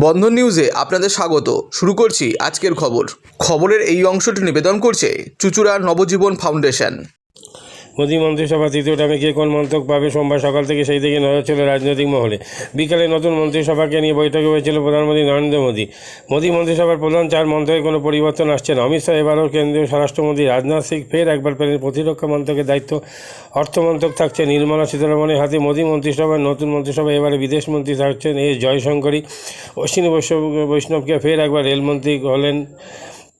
বন্ধন নিউজে আপনাদের স্বাগত। শুরু করছি আজকের খবর। খবরের এই অংশটি নিবেদন করছে চুচুড়ার নবজীবন ফাউন্ডেশন। মোদী মন্ত্রিসভা তৃতীয় টাইমে কে কোন মন্তব্য পাবে? সোমবার সকাল থেকে সেই দিকে নজর ছিল রাজনৈতিক মহলে। বিকালে নতুন মন্ত্রিসভাকে নিয়ে বৈঠকে হয়েছিল প্রধানমন্ত্রী নরেন্দ্র মোদী। মোদী মন্ত্রিসভার প্রধান চার মন্ত্রকে কোনো পরিবর্তন আসছে না। অমিত শাহ এবারও কেন্দ্রীয় স্বরাষ্ট্রমন্ত্রী রাজনাথ সিং ফের একবার পেলেন প্রতিরক্ষা মন্ত্রকের দায়িত্ব। অর্থমন্ত্রক থাকছে নির্মলা সীতারমণের হাতে। মোদী মন্ত্রিসভার নতুন মন্ত্রিসভা এবারে বিদেশমন্ত্রী থাকছেন এস জয়শঙ্করী। অশ্বিনী বৈষ্ণব বৈষ্ণবকে ফের একবার রেলমন্ত্রী হলেন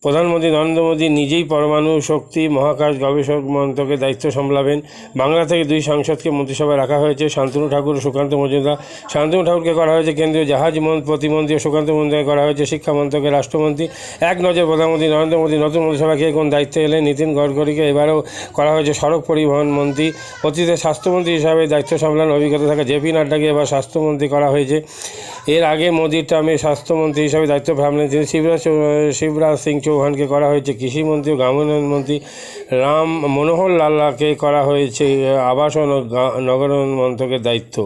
প্রধানমন্ত্রী নরেন্দ্র মোদী নিজেই পরমাণু শক্তি, মহাকাশ গবেষক মন্ত্রকের দায়িত্ব সামলাবেন। বাংলা থেকে দুই সাংসদকে মন্ত্রিসভায় রাখা হয়েছে। শান্তনু ঠাকুর ও সুকান্ত মজুমদার। শান্তনু ঠাকুরকে করা হয়েছে কেন্দ্রীয় জাহাজ মন- প্রতিমন্ত্রী ও সুকান্ত মজুমদারকে করা হয়েছে শিক্ষা মন্ত্রকের রাষ্ট্রমন্ত্রী। এক নজর প্রধানমন্ত্রী নরেন্দ্র মোদী নতুন মন্ত্রিসভা কে কোন দায়িত্বে এলেন? নীতিন গডকরিকে এবারেও করা হয়েছে সড়ক পরিবহন মন্ত্রী। অতীতে স্বাস্থ্যমন্ত্রী হিসাবে দায়িত্ব সামলানোর অভিজ্ঞতা থাকা। জেপি নাড্ডাকে এবার স্বাস্থ্যমন্ত্রী করা হয়েছে। এর আগে মোদির টার্মে স্বাস্থ্যমন্ত্রী হিসাবে দায়িত্ব সামলেন তিনি শিবরাজ শিবরাজ সিং চৌহানকে করা হয়েছে। কৃষিমন্ত্রী ও গ্রামোন্নয়ন মন্ত্রী রাম মনোহর লাল্লাকে করা হয়েছে আবাসন ও নগরায়ণ মন্ত্রকের দায়িত্ব।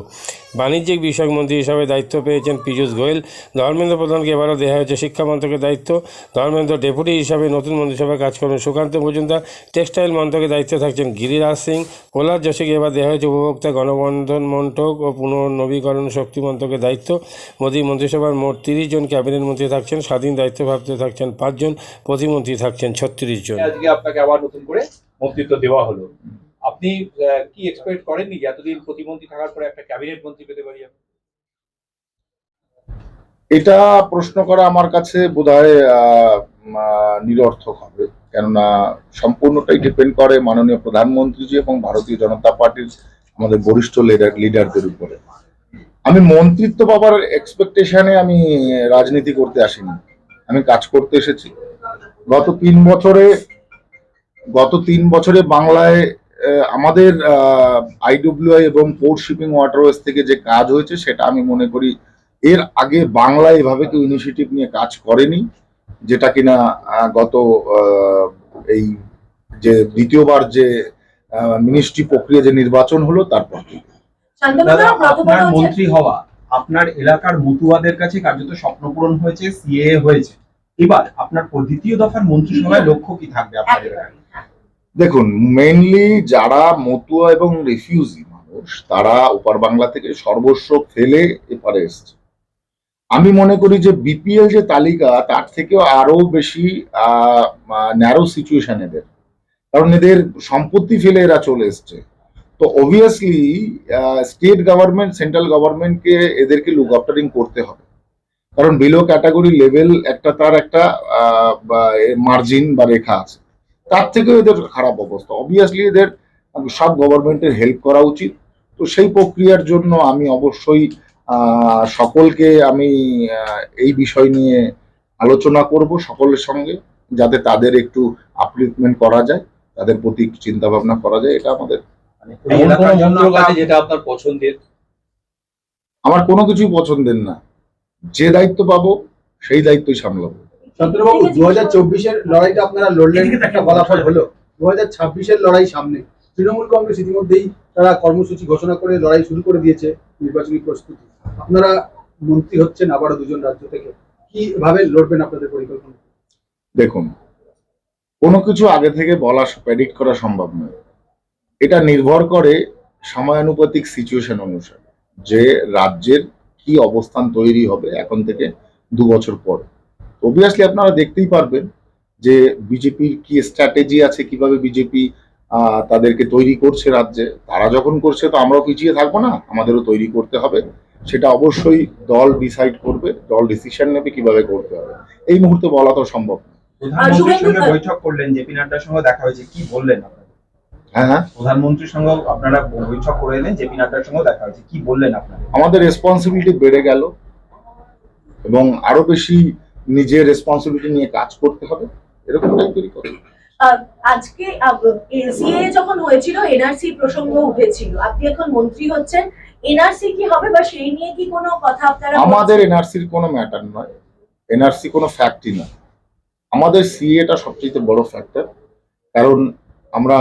বাণিজ্যিক বিষয়ক মন্ত্রী হিসাবে দায়িত্ব পেয়েছেন পীযূষ গোয়েল। ধর্মেন্দ্র প্রধানকে এবারও দেওয়া হয়েছে শিক্ষা মন্ত্রকের দায়িত্ব। ধর্মেন্দ্র ডেপুটি হিসাবে নতুন মন্ত্রিসভায় কাজ করবেন সুকান্ত মজুমদার। টেক্সটাইল মন্ত্রকের দায়িত্বে থাকছেন গিরিরাজ সিং। প্রহ্লাদ যোশীকে এবার দেওয়া হয়েছে উপভোক্তা গণবন্ধন মন্ত্রক ও পুনর্নবীকরণ শক্তি মন্ত্রকের দায়িত্ব। মোদী মন্ত্রিসভার মোট তিরিশ জন ক্যাবিনেট মন্ত্রী থাকছেন। স্বাধীন দায়িত্বপ্রাপ্ত থাকছেন পাঁচজন প্রতিমন্ত্রী থাকছেন ছত্রিশ জন। আজকে আপনাকে আবার নতুন করে মন্ত্রিত্ব দেওয়া হলো। আপনি কি এক্সপেক্ট করেননি যে এতদিন প্রতিমন্ত্রী থাকার পরে একটা ক্যাবিনেট মন্ত্রী পেতে পারি আমি? এটা প্রশ্ন করা আমার কাছে বোধহয় আহ, আহ, নিরর্থক হবে। কেননা সম্পূর্ণটাই ডিপেন্ড করে মাননীয় প্রধানমন্ত্রীজি এবং ভারতীয় জনতা পার্টির আমাদের বরিষ্ঠ লিডার লিডারদের উপরে। আমি মন্ত্রিত্ব পাবার এক্সপেকটেশনে আমি রাজনীতি করতে আসিনি। আমি কাজ করতে এসেছি। গত তিন বছরে গত তিন বছরে বাংলায় আহ, আমাদের আইডব্লিউআই এবং পোর্ট শিপিং ওয়াটারওয়েজ থেকে যে কাজ হয়েছে সেটা আমি মনে করি এর আগে বাংলা এভাবে কেউ ইনিশিয়েটিভ নিয়ে কাজ করেনি যেটা কিনা আহ, গত আহ, এই যে দ্বিতীয়বার যে মিনিস্ট্রি প্রক্রিয়া যে নির্বাচন হলো তারপর। আপনার মন্ত্রী হওয়া আপনার এলাকার মতুয়াদের কাছে কার্যত স্বপ্ন পূরণ হয়েছে সিএ হয়েছে। এবার আপনার দ্বিতীয় দফার মন্ত্রিসভায় লক্ষ্য কি থাকবে আপনার এলাকায়? দেখুন মেনলি যারা মতুয়া এবং রিফিউজি মানুষ, তারা ওপার বাংলা থেকে সর্বস্ব ফেলে এপারে এসছে। আমি মনে করি যে বিপিএল যে তালিকা, তার থেকেও আরও বেশি ন্যারো সিচুয়েশন এদের। কারণ এদের সম্পত্তি ফেলে এরা চলে এসছে। তো অবভিয়াসলি স্টেট গভর্নমেন্ট সেন্ট্রাল গভর্নমেন্টকে এদেরকে লুক আফটারিং করতে হবে। কারণ বিলো ক্যাটাগরি লেভেল একটা তার একটা মার্জিন বা রেখা আছে। তার থেকেও এদের খারাপ অবস্থা। অবভিয়াসলি এদের সব গভর্নমেন্টের হেল্প করা উচিত। তো সেই প্রক্রিয়ার জন্য আমি অবশ্যই আহ, সকলকে আমি এই বিষয় নিয়ে আলোচনা করব সকলের সঙ্গে যাতে তাদের একটু আপলিফমেন্ট করা যায় তাদের প্রতি চিন্তা ভাবনা করা যায় এটা আমাদের মানে যেটা আপনার পছন্দের? আমার কোনো কিছুই পছন্দের না। যে দায়িত্ব পাবো সেই দায়িত্বই সামলাবো। চন্দ্রবাবু দু হাজার চব্বিশের লড়াইটা আপনারা লড়লেন একটা ফলাফল হলো। দু হাজার ছাব্বিশের লড়াই সামনে। তৃণমূল কংগ্রেস ইতিমধ্যেই তারা কর্মসূচি ঘোষণা করে লড়াই শুরু করে দিয়েছে নির্বাচনী প্রস্তুতি। আপনারা মন্ত্রী হচ্ছেন আবারও দুজন রাজ্য থেকে। কীভাবে লড়বেন আপনাদের পরিকল্পনা? দেখুন কোনো কিছু আগে থেকে বলা প্রেডিক্ট করা সম্ভব নয়। এটা নির্ভর করে সময়ানুপাতিক সিচুয়েশন অনুসারে। যে রাজ্যের কি অবস্থান তৈরি হবে এখন থেকে দু বছর পর। অবভিয়াসলি আপনারা দেখতেই পারবেন যে বিজেপির কি স্ট্র্যাটেজি আছে কীভাবে বিজেপি তাদেরকে তৈরি করছে রাজ্যে। তারা যখন করছে তো আমরাও পিছিয়ে থাকব না? আমাদেরও তৈরি করতে হবে। সেটা অবশ্যই দল ডিসাইড করবে দল ডিসিশন নেবে কীভাবে করতে হবে। এই মুহূর্তে বলা তো সম্ভব না। সঙ্গে বৈঠক করলেন জেপি নাড্ডার সঙ্গে দেখা হয়েছে। কি বললেন আপনারা? হ্যাঁ হ্যাঁ। প্রধানমন্ত্রীর সঙ্গে আপনারা বৈঠক করে এলেন জেপি নাড্ডার সঙ্গে দেখা হয়েছে। কি বললেন আপনারা? আমাদের রেসপন্সিবিলিটি বেড়ে গেল। এবং আরও বেশি নিজের রেসপন্সিবিলিটি নিয়ে কাজ করতে হবে এরকম টাইপেরই কথা আজকে সিএ যখন হয়েছিল এনআরসি প্রসঙ্গ উঠেছিল আপনি এখন মন্ত্রী হচ্ছেন এনআরসি কি হবে বা সেই নিয়ে কি কোনো কথা আপনারা আমাদের? এনআরসির কোনো ম্যাটার নয় এনআরসি কোনো ফ্যাক্টই নয় আমাদের সিএটা সবচেয়ে বড় ফ্যাক্টর কারণ আমরা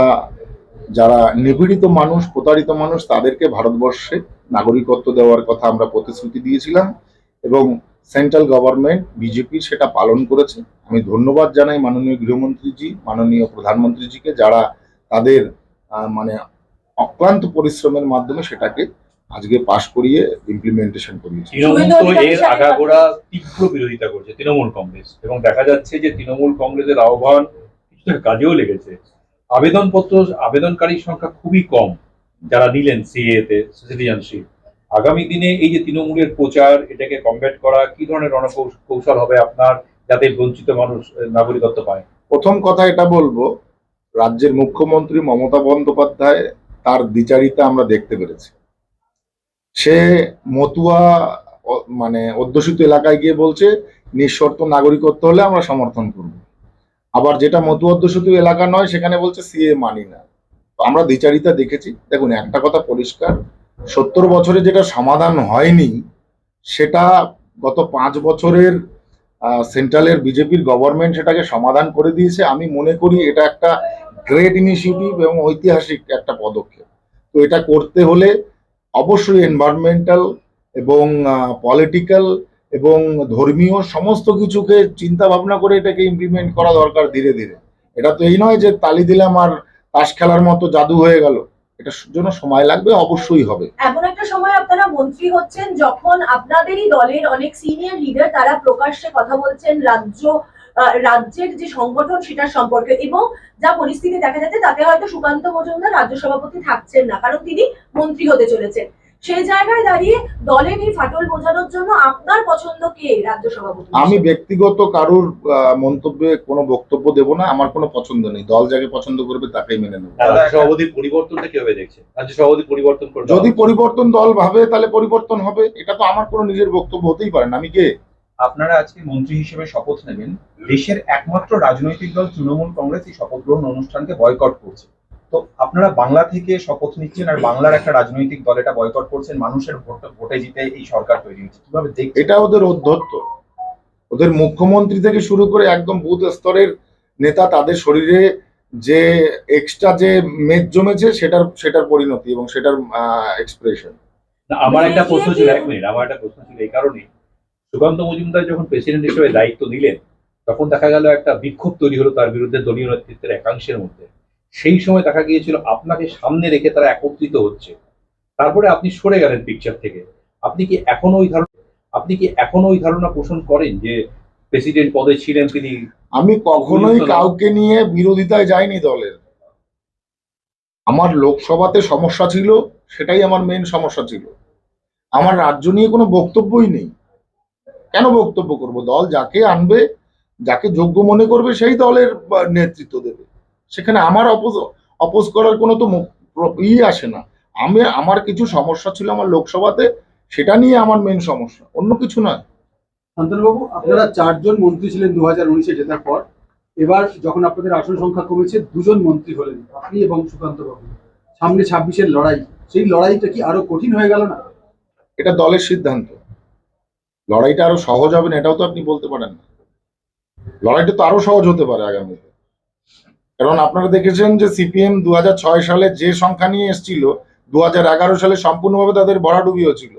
যারা নিপীড়িত মানুষ প্রতারিত মানুষ তাদেরকে ভারতবর্ষে নাগরিকত্ব দেওয়ার কথা আমরা প্রতিশ্রুতি দিয়েছিলাম এবং সেন্ট্রাল গভর্নমেন্ট বিজেপি সেটা পালন করেছে। আমি ধন্যবাদ জানাই মাননীয় গৃহমন্ত্রীজি মাননীয় প্রধানমন্ত্রীজিকে যারা তাদের মানে অক্লান্ত পরিশ্রমের মাধ্যমে সেটাকে আজকে পাশ করিয়ে ইমপ্লিমেন্টেশন করিয়েছে। তৃণমূল তো এর আগাগোড়া তীব্র বিরোধিতা করছে তৃণমূল কংগ্রেস। এবং দেখা যাচ্ছে যে তৃণমূল কংগ্রেসের আহ্বান কিছুটা কাজেও লেগেছে। আবেদনপত্র আবেদনকারীর সংখ্যা খুবই কম যারা নিলেন সিএ তে সিটিজেনশিপ আগামী দিনে এই যে তৃণমূলের প্রচার, এটাকে কমব্যাট করা, কি ধরনের রণকৌশল হবে আপনার যাতে বঞ্চিত মানুষ নাগরিকত্ব পায়? প্রথম কথা এটা বলব, রাজ্যের মুখ্যমন্ত্রী মমতা বন্দ্যোপাধ্যায় তার দ্বিচারিতা আমরা দেখতে পেরেছি। সে মতুয়া মানে অধ্যুষিত এলাকায় গিয়ে বলছে, নিঃশর্ত নাগরিকত্ব হলে আমরা সমর্থন করব। আবার যেটা মতুয়া অধ্যুষিত এলাকা নয়, সেখানে বলছে সিএ মানি না। আমরা দ্বিচারিতা দেখেছি। দেখুন, একটা কথা পরিষ্কার সত্তর বছরে যেটা সমাধান হয়নি, সেটা গত পাঁচ বছরের সেন্ট্রালের বিজেপির গভর্নমেন্ট সেটাকে সমাধান করে দিয়েছে। আমি মনে করি এটা একটা গ্রেট ইনিশিয়েটিভ এবং ঐতিহাসিক একটা পদক্ষেপ। তো এটা করতে হলে অবশ্যই এনভায়রনমেন্টাল এবং পলিটিক্যাল এবং ধর্মীয় সমস্ত কিছুকে চিন্তা ভাবনা করে এটাকে ইমপ্লিমেন্ট করা দরকার ধীরে ধীরে। এটা তো এই নয় যে তালি দিলাম আর তাস খেলার মতো জাদু হয়ে গেল। এটার জন্য সময় লাগবে, অবশ্যই হবে। এমন একটা সময় আপনারা মন্ত্রী হচ্ছেন যখন আপনাদেরই দলের অনেক সিনিয়র লিডার তারা প্রকাশ্যে কথা বলছেন রাজ্য রাজ্যের যে সংগঠন সেটার সম্পর্কে এবং যা পরিস্থিতি দেখা যাচ্ছে তাতে হয়তো সুকান্ত মজুমদার রাজ্য সভাপতি থাকছেন না, কারণ তিনি মন্ত্রী হতে চলেছেন। সেই জায়গায় দাঁড়িয়ে দলের এই ফাটল বোঝানোর জন্য আপনার পছন্দ কে রাজ্য সভাপতি? আমি ব্যক্তিগত কারুর আহ, মন্তব্যে কোনো বক্তব্য দেব না আমার কোনো পছন্দ নেই। দল যাকে পছন্দ করবে তাকেই মেনে নেব। রাজ্য সভাপতির পরিবর্তনটা কীভাবে দেখছে রাজ্য সভাপতি পরিবর্তন করে যদি পরিবর্তন দল ভাবে তাহলে পরিবর্তন হবে। এটা তো আমার কোনো নিজের বক্তব্য হতেই পারে না। আমি কে? আপনারা আজকে মন্ত্রী হিসেবে শপথ নেবেন। দেশের একমাত্র রাজনৈতিক দল তৃণমূল কংগ্রেস এই শপথ গ্রহণ অনুষ্ঠানকে বয়কট করছে। তো আপনারা বাংলা থেকে শপথ নিচ্ছেন আর বাংলার একটা রাজনৈতিক দল এটা বয়কট করছেন মানুষের ভোট ভোটে জিতে এই সরকার তৈরি হচ্ছে। কীভাবে দেখছেন? এটা ওদের অধ্যত্ত। ওদের মুখ্যমন্ত্রী থেকে শুরু করে একদম বুথ স্তরের নেতা তাদের শরীরে যে এক্সট্রা যে মেদ জমেছে সেটার সেটার পরিণতি এবং সেটার এক্সপ্রেশন না, আমার একটা প্রশ্ন ছিল এক মিনিট আমার একটা প্রশ্ন ছিল এই কারণে। সুকান্ত মজুমদার যখন প্রেসিডেন্ট হিসেবে দায়িত্ব নিলেন তখন দেখা গেল একটা বিক্ষোভ তৈরি হলো তার বিরুদ্ধে দলীয় নেতৃত্বের একাংশের মধ্যে। সেই সময় দেখা গিয়েছিল আপনাকে সামনে রেখে তারা একত্রিত হচ্ছে। তারপরে আপনি সরে গেলেন পিকচার থেকে। আপনি কি এখনও ওই ধারণা আপনি কি এখনও ওই ধারণা পোষণ করেন যে প্রেসিডেন্ট পদে ছিলেন তিনি? আমি কখনোই কাউকে নিয়ে বিরোধিতায় যাইনি দলের। আমার লোকসভাতে সমস্যা ছিল সেটাই আমার মেন সমস্যা ছিল। আমার রাজ্য নিয়ে কোনো বক্তব্যই নেই। কেন বক্তব্য করব? দল যাকে আনবে যাকে যোগ্য মনে করবে সেই দলের নেতৃত্ব দেবে। সেখানে আমার অপোজ অপোজ করার কোনো তো ই আসে না। আমি আমার কিছু সমস্যা ছিল আমার লোকসভাতে সেটা নিয়ে আমার মেন সমস্যা অন্য কিছু নয়। শান্তনুবাবু আপনারা চারজন মন্ত্রী ছিলেন দু হাজার উনিশে জেতার পর। এবার যখন আপনাদের আসন সংখ্যা কমেছে দুজন মন্ত্রী হলেন আপনি এবং সুকান্ত বাবু সামনে ছাব্বিশের লড়াই সেই লড়াইটা কি আরও কঠিন হয়ে গেল না? এটা দলের সিদ্ধান্ত। লড়াইটা আরও সহজ হবে না এটাও তো আপনি বলতে পারেন না। লড়াইটা তো আরও সহজ হতে পারে আগামীতে। কারণ আপনারা দেখেছেন যে সিপিএম দু হাজার ছয় সালে যে সংখ্যা নিয়ে এসেছিল দু সালে সম্পূর্ণভাবে তাদের ভরাডুবি হয়েছিল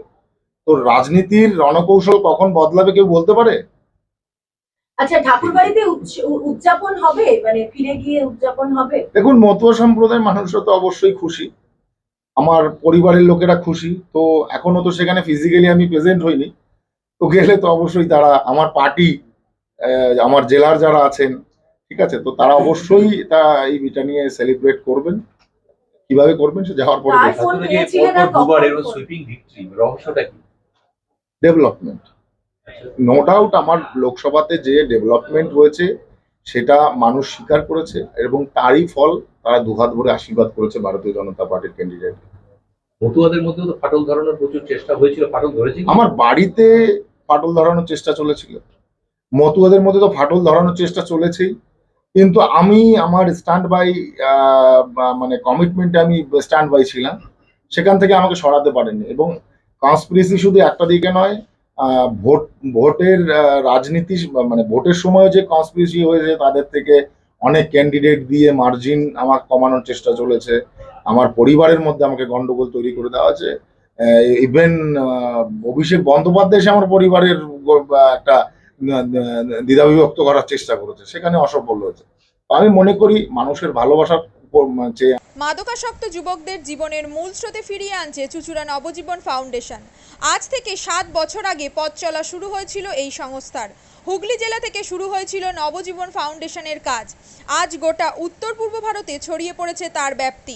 তো রাজনীতির রণকৌশল কখন বদলাবে কেউ বলতে পারে? আচ্ছা উদযাপন হবে? মানে ফিরে গিয়ে উদযাপন হবে? দেখুন মতুয়া সম্প্রদায়ের মানুষরা তো অবশ্যই খুশি। আমার পরিবারের লোকেরা খুশি। তো এখনও তো সেখানে ফিজিক্যালি আমি প্রেজেন্ট হইনি। তো গেলে তো অবশ্যই তারা আমার পার্টি আমার জেলার যারা আছেন ঠিক আছে? তো তারা অবশ্যই তা এই বিটা নিয়ে সেলিব্রেট করবেন। কীভাবে করবেন সে যাওয়ার পরে দুবার কখন সুইপিং ভিক্টরি রহস্যটা কি? ডেভেলপমেন্ট নো ডাউট আমার লোকসভাতে যে ডেভেলপমেন্ট হয়েছে সেটা মানুষ স্বীকার করেছে এবং তারই ফল তারা দুহাত ভরে আশীর্বাদ করেছে ভারতীয় জনতা পার্টির ক্যান্ডিডেট মতুয়াদের মধ্যেও তো ফাটল ধরানোর প্রচুর চেষ্টা হয়েছিল ফাটল ধরেছে আমার বাড়িতে ফাটল ধরানোর চেষ্টা চলেছিল। মতুয়াদের মধ্যে তো ফাটল ধরানোর চেষ্টা চলেছেই। কিন্তু আমি আমার স্ট্যান্ড বাই মানে কমিটমেন্টে আমি স্ট্যান্ড বাই ছিলাম। সেখান থেকে আমাকে সরাতে পারেনি এবং কনস্পিরেসি শুধু একটা দিকে নয় ভোট, ভোটের রাজনীতি মানে ভোটের সময় যে কনস্পিরেসি হয়েছে, তাদের থেকে অনেক ক্যান্ডিডেট দিয়ে মার্জিন আমার কমানোর চেষ্টা চলেছে। আমার পরিবারের মধ্যে আমাকে গন্ডগোল তৈরি করে দেওয়া আছে। ইভেন অভিষেক বন্দ্যোপাধ্যায় আমার পরিবারের একটা দ্বিধাবিভক্ত করার চেষ্টা করেছে। সেখানে অসফল হয়েছে। আমি মনে করি মানুষের ভালোবাসার মাদকাসক্ত যুবকদের জীবনের মূল স্রোতে ফিরিয়ে আনছে চুচুড়া নবজীবন ফাউন্ডেশন। আজ থেকে সাত বছর আগে পথ চলা শুরু হয়েছিল এই সংস্থার। হুগলি জেলা থেকে শুরু হয়েছিল নবজীবন ফাউন্ডেশনের কাজ। আজ গোটা উত্তর পূর্ব ভারতে ছড়িয়ে পড়েছে তার ব্যাপ্তি।